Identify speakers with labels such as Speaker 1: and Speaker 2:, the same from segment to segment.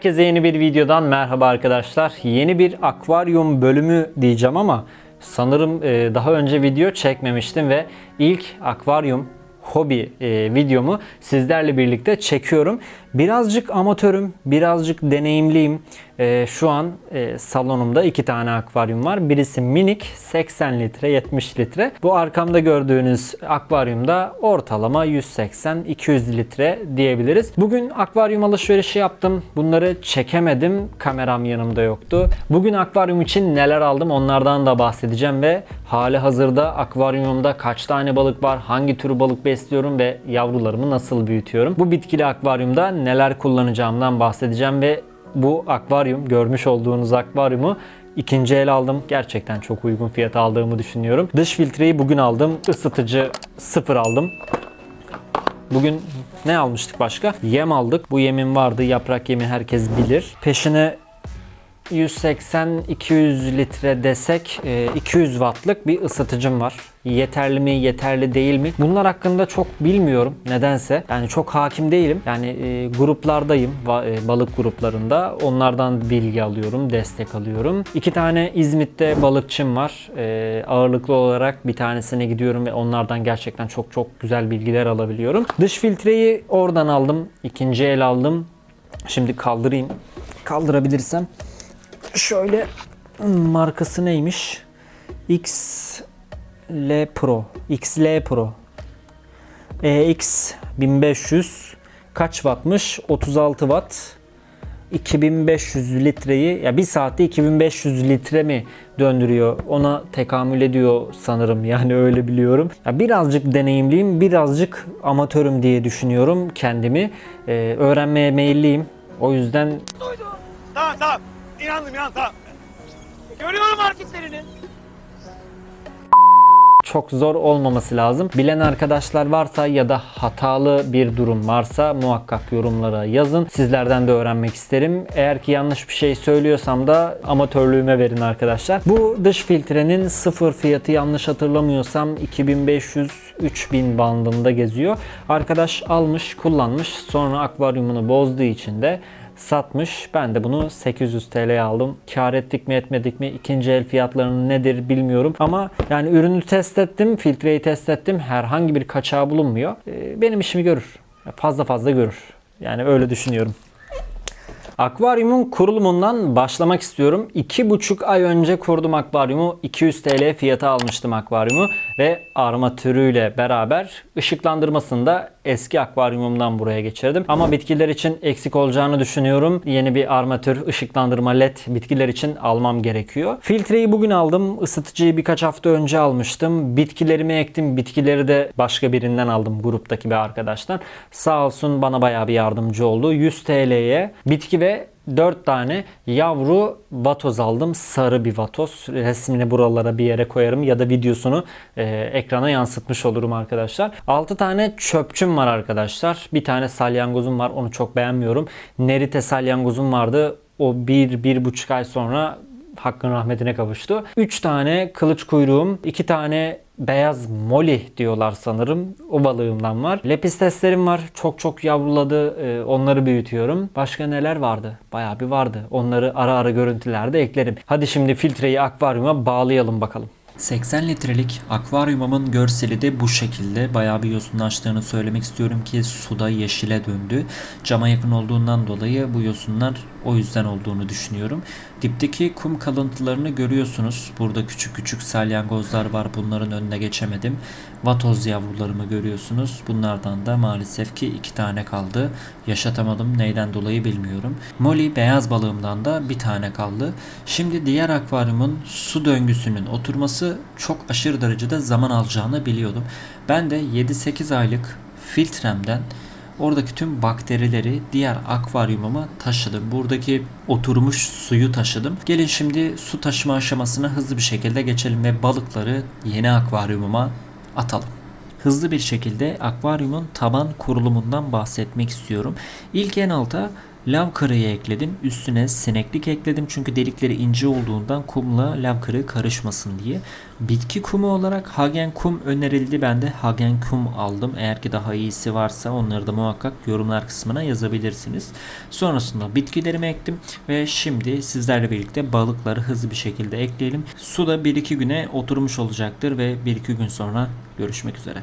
Speaker 1: Herkese yeni bir videodan merhaba arkadaşlar. Yeni bir akvaryum bölümü diyeceğim ama sanırım e, daha önce video çekmemiştim ve ilk akvaryum hobi e, videomu sizlerle birlikte çekiyorum. Birazcık amatörüm, birazcık deneyimliyim. E, şu an e, salonumda iki tane akvaryum var. Birisi minik 80 litre, 70 litre. Bu arkamda gördüğünüz akvaryumda ortalama 180-200 litre diyebiliriz. Bugün akvaryum alışverişi yaptım. Bunları çekemedim. Kameram yanımda yoktu. Bugün akvaryum için neler aldım onlardan da bahsedeceğim ve hali hazırda akvaryumumda kaç tane balık var, hangi tür balık besliyorum ve yavrularımı nasıl büyütüyorum. Bu bitkili akvaryumda neler kullanacağımdan bahsedeceğim ve bu akvaryum görmüş olduğunuz akvaryumu ikinci el aldım. Gerçekten çok uygun fiyata aldığımı düşünüyorum. Dış filtreyi bugün aldım. Isıtıcı sıfır aldım. Bugün ne almıştık başka? Yem aldık. Bu yemin vardı. Yaprak yemi herkes bilir. Peşine 180-200 litre desek e, 200 wattlık bir ısıtıcım var. Yeterli mi, yeterli değil mi? Bunlar hakkında çok bilmiyorum nedense. Yani çok hakim değilim. Yani e, gruplardayım, e, balık gruplarında. Onlardan bilgi alıyorum, destek alıyorum. İki tane İzmit'te balıkçım var. E, ağırlıklı olarak bir tanesine gidiyorum ve onlardan gerçekten çok çok güzel bilgiler alabiliyorum. Dış filtreyi oradan aldım. ikinci el aldım. Şimdi kaldırayım. Kaldırabilirsem. Şöyle markası neymiş? XL Pro. XL Pro. EX 1500 kaç wattmış? 36 watt. 2500 litreyi ya bir saatte 2500 litre mi döndürüyor? Ona tekamül ediyor sanırım. Yani öyle biliyorum. Ya birazcık deneyimliyim, birazcık amatörüm diye düşünüyorum kendimi. Ee, öğrenmeye meyilliyim. O yüzden
Speaker 2: Tamam tamam. İnandım tamam. Görüyorum hareketlerini.
Speaker 1: çok zor olmaması lazım. Bilen arkadaşlar varsa ya da hatalı bir durum varsa muhakkak yorumlara yazın. Sizlerden de öğrenmek isterim. Eğer ki yanlış bir şey söylüyorsam da amatörlüğüme verin arkadaşlar. Bu dış filtrenin sıfır fiyatı yanlış hatırlamıyorsam 2500-3000 bandında geziyor. Arkadaş almış, kullanmış. Sonra akvaryumunu bozduğu için de satmış. Ben de bunu 800 TL'ye aldım. Kar ettik mi etmedik mi ikinci el fiyatlarının nedir bilmiyorum. Ama yani ürünü test ettim, filtreyi test ettim. Herhangi bir kaçağı bulunmuyor. Ee, Benim işimi görür. Fazla fazla görür. Yani öyle düşünüyorum. Akvaryumun kurulumundan başlamak istiyorum. 2,5 ay önce kurdum akvaryumu. 200 TL fiyata almıştım akvaryumu ve armatürüyle beraber ışıklandırmasını da eski akvaryumumdan buraya geçirdim. Ama bitkiler için eksik olacağını düşünüyorum. Yeni bir armatür, ışıklandırma led bitkiler için almam gerekiyor. Filtreyi bugün aldım. Isıtıcıyı birkaç hafta önce almıştım. Bitkilerimi ektim. Bitkileri de başka birinden aldım gruptaki bir arkadaştan. Sağ olsun bana bayağı bir yardımcı oldu. 100 TL'ye bitki ve 4 tane yavru vatoz aldım. Sarı bir vatoz. Resmini buralara bir yere koyarım ya da videosunu e, ekrana yansıtmış olurum arkadaşlar. 6 tane çöpçüm var arkadaşlar. Bir tane salyangozum var. Onu çok beğenmiyorum. Nerite salyangozum vardı. O 1-1,5 ay sonra hakkın rahmetine kavuştu. 3 tane kılıç kuyruğum, 2 tane beyaz moli diyorlar sanırım. O balığımdan var. Lepisteslerim var. Çok çok yavruladı. Ee, onları büyütüyorum. Başka neler vardı? Bayağı bir vardı. Onları ara ara görüntülerde eklerim. Hadi şimdi filtreyi akvaryuma bağlayalım bakalım.
Speaker 3: 80 litrelik akvaryumumun görseli de bu şekilde. Bayağı bir yosunlaştığını söylemek istiyorum ki suda yeşile döndü. Cama yakın olduğundan dolayı bu yosunlar o yüzden olduğunu düşünüyorum. Dipteki kum kalıntılarını görüyorsunuz. Burada küçük küçük salyangozlar var. Bunların önüne geçemedim. Vatoz yavrularımı görüyorsunuz. Bunlardan da maalesef ki iki tane kaldı. Yaşatamadım. Neyden dolayı bilmiyorum. Molly beyaz balığımdan da bir tane kaldı. Şimdi diğer akvaryumun su döngüsünün oturması çok aşırı derecede zaman alacağını biliyordum. Ben de 7-8 aylık filtremden Oradaki tüm bakterileri diğer akvaryumuma taşıdım. Buradaki oturmuş suyu taşıdım. Gelin şimdi su taşıma aşamasına hızlı bir şekilde geçelim ve balıkları yeni akvaryumuma atalım. Hızlı bir şekilde akvaryumun taban kurulumundan bahsetmek istiyorum. İlk en alta Lav kırığı ekledim. Üstüne sineklik ekledim çünkü delikleri ince olduğundan kumla lav kırığı karışmasın diye. Bitki kumu olarak Hagen kum önerildi. Ben de Hagen kum aldım. Eğer ki daha iyisi varsa onları da muhakkak yorumlar kısmına yazabilirsiniz. Sonrasında bitkilerimi ektim ve şimdi sizlerle birlikte balıkları hızlı bir şekilde ekleyelim. Su da 1-2 güne oturmuş olacaktır ve 1-2 gün sonra görüşmek üzere.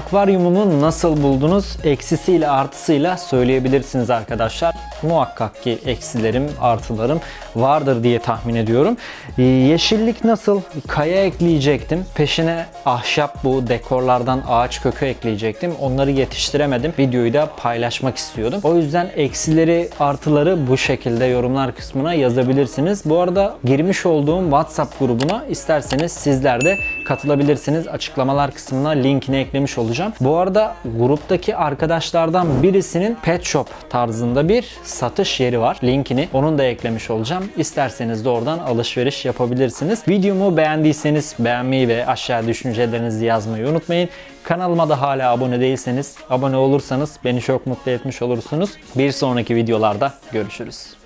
Speaker 1: akvaryumumu nasıl buldunuz? Eksisiyle artısıyla söyleyebilirsiniz arkadaşlar. Muhakkak ki eksilerim, artılarım vardır diye tahmin ediyorum. Ee, Yeşillik nasıl? Kaya ekleyecektim. Peşine ahşap bu dekorlardan ağaç kökü ekleyecektim. Onları yetiştiremedim. Videoyu da paylaşmak istiyordum. O yüzden eksileri, artıları bu şekilde yorumlar kısmına yazabilirsiniz. Bu arada girmiş olduğum WhatsApp grubuna isterseniz sizler de katılabilirsiniz. Açıklamalar kısmına linkini eklemiş olacağım. Bu arada gruptaki arkadaşlardan birisinin pet shop tarzında bir satış yeri var. Linkini onun da eklemiş olacağım. İsterseniz de oradan alışveriş yapabilirsiniz. Videomu beğendiyseniz beğenmeyi ve aşağı düşüncelerinizi yazmayı unutmayın. Kanalıma da hala abone değilseniz abone olursanız beni çok mutlu etmiş olursunuz. Bir sonraki videolarda görüşürüz.